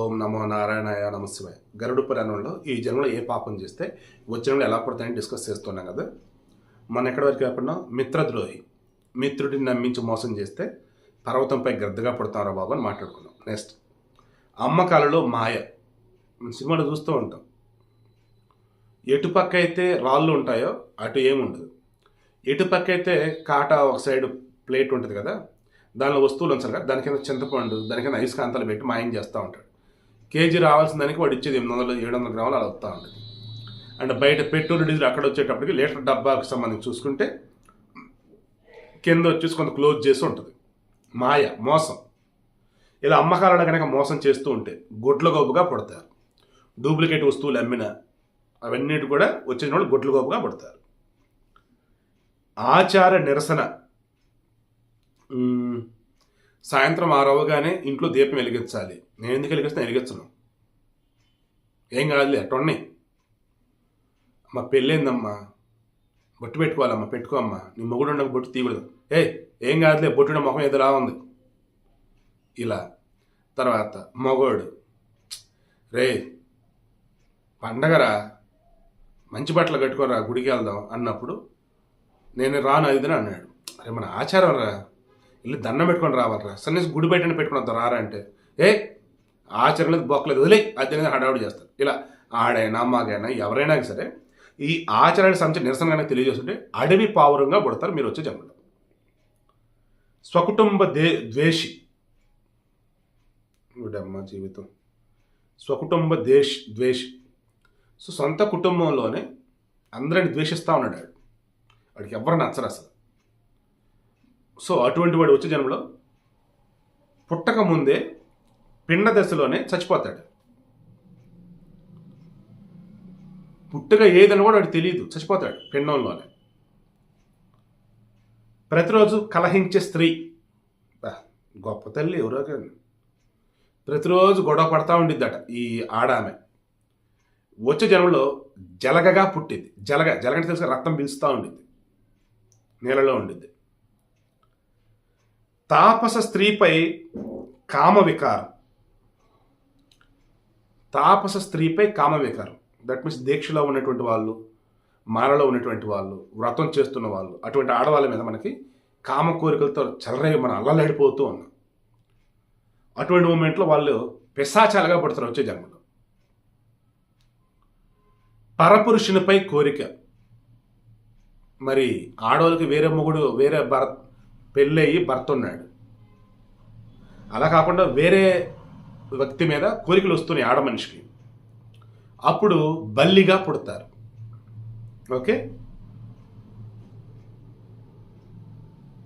ఓం నమో నారాయణాయ నమశివాయ గరుడు పురాణంలో ఈ జన్మలో ఏ పాపం చేస్తే వచ్చే జన్మలో ఎలా పడతాయని డిస్కస్ చేస్తున్నాం కదా. మన ఎక్కడి వరకు కాకుండా మిత్రద్రోహి. మిత్రుడిని నమ్మించి మోసం చేస్తే పర్వతంపై గద్దగా పడుతున్నారా బాబు అని మాట్లాడుకున్నాం. నెక్స్ట్ అమ్మకాలలో మాయ. మన సినిమాలో చూస్తూ ఉంటాం. ఎటుపక్క అయితే రాళ్ళు ఉంటాయో అటు ఏముండదు ఎటుపక్క అయితే కాటా ఒక సైడ్ ప్లేట్ ఉంటుంది కదా దానిలో వస్తువులు ఉంచాలి కదా దాని కింద చింతపండు దాని కింద అయస్కాంతాలు పెట్టి మాయం చేస్తూ ఉంటాడు. కేజీ రావాల్సిన దానికి వాడు ఇచ్చేది ఎనిమిది వందలు ఏడు వందల గ్రాములు అలా వస్తూ ఉంటుంది. అండ్ బయట పెట్రోల్ డీజిల్ అక్కడ వచ్చేటప్పటికి లీటర్ డబ్బాకి సంబంధించి చూసుకుంటే కింద వచ్చేసి కొంత క్లోజ్ చేసి ఉంటుంది. మాయ మోసం. ఇలా అమ్మకాలను కనుక మోసం చేస్తూ ఉంటే గొడ్ల గోపుగా డూప్లికేట్ వస్తువులు అమ్మిన అవన్నిటి కూడా వచ్చిన వాళ్ళు గొడ్ల గోపుగా ఆచార నిరసన. సాయంత్రం ఆరవగానే ఇంట్లో దీపం వెలిగించాలి. నేను ఎందుకు వెలిగిస్తాను వెలిగించను ఏం కాదులే అట్టున్నాయి అమ్మ పెళ్ళైందమ్మా. బొట్టు పెట్టుకోవాలమ్మా పెట్టుకోమ్మా. నీ మొగుడు ఉండక బొట్టు తీయకూడదు. ఏ ఏం కాదులే బొట్టున ముఖం ఎదురా ఉంది. ఇలా. తర్వాత మగోడు. రే పండగరా? మంచి బట్టలు కట్టుకోరా గుడికి వెళ్దాం అన్నప్పుడు నేను రాను ఐదున అన్నాడు. అరే మన ఆచారం రా. వెళ్ళి దండం పెట్టుకొని రావాలరా. సన్నిసి గుడి బయటనే పెట్టుకుని వద్దాం రారా అంటే. ఏ ఆచరణలేదు బొక్కలేదు వదిలే. అది అనేది హడావుడి చేస్తారు ఇలా ఆడైనా మాగైనా ఎవరైనా సరే ఈ ఆచరణ సంచ నిరసన కనుక తెలియజేస్తుంటే అడవి పావురంగా పుడతారు. మీరు వచ్చే జన్మలో స్వకుటుంబ దే ద్వేషి. అమ్మ జీవితం. స్వకుటుంబ దేశ్ ద్వేషి. సో సొంత కుటుంబంలోనే అందరిని ద్వేషిస్తూ ఉన్నాడు ఆడు. వాడికి ఎవరు నచ్చరు అసలు సో అటువంటి వాడు వచ్చే జన్మలో పుట్టక ముందే పిండ దశలోనే చచ్చిపోతాడు. పుట్టక ఏదని కూడా వాడికి తెలియదు చచ్చిపోతాడు పిండంలోనే. ప్రతిరోజు కలహించే స్త్రీ. గొప్ప తల్లి ఎవరో కానీ ప్రతిరోజు గొడవ పడతా ఉండిద్దట ఈ ఆడామె. వచ్చే జన్మలో జలగగా పుట్టింది. జలగ జలగంటే తెలుసు? రక్తం పిలుస్తూ ఉండిద్ది. నీళ్ళలో ఉండిద్ది. తాపస స్త్రీపై కామ వికారం తాపస స్త్రీపై కామ వికారం దట్ మీన్స్ దీక్షలో ఉన్నటువంటి వాళ్ళు మాలలో ఉన్నటువంటి వాళ్ళు వ్రతం చేస్తున్న వాళ్ళు అటువంటి ఆడవాళ్ళ మీద మనకి కామ కోరికలతో చల్లరై మనం అల్లలాడిపోతూ ఉన్నాం. అటువంటి మూమెంట్లో వాళ్ళు పిశాచాలుగా పడుతున్నారు వచ్చే జన్మలో. పరపురుషునిపై కోరిక. మరి ఆడవాళ్ళకి వేరే మొగుడు వేరే భర్త పెళ్ళయి భర్త ఉన్నాడు అలా కాకుండా వేరే వ్యక్తి మీద కోరికలు వస్తున్నాయి ఆడ మనిషికి. అప్పుడు బల్లిగా పుడతారు. ఓకే?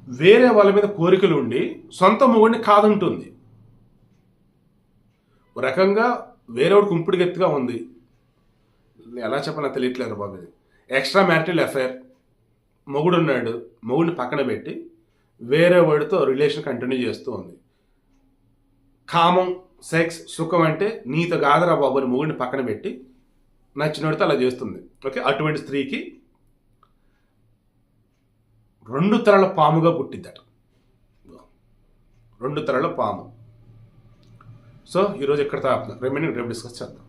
వేరే వాళ్ళ మీద కోరికలు ఉండి సొంత మొగుడిని కాదంటుంది. రకంగా వేరేవాడు కుంపుడు గెత్తుగా ఉంది. ఎలా చెప్పాలో తెలియట్లేదు బాబు ఇది. ఎక్స్ట్రా మ్యారిటల్ అఫైర్ మొగుడు ఉన్నాడు మొగుడిని పక్కన పెట్టి వేరే వాడితో రిలేషన్ కంటిన్యూ చేస్తూ ఉంది. కామం సెక్స్ సుఖం అంటే నీతో కాదరా బాబు అని మొగుడిని పక్కన పెట్టి నచ్చినోడితో అలా చేస్తుంది. ఓకే అటువంటి స్త్రీకి రెండు తరల పాముగా పుట్టిద్దట. రెండు తరల పాము. సో ఈరోజు ఎక్కడ తాపుతున్నాం రిమైనింగ్ రేపు డిస్కస్ చేద్దాం.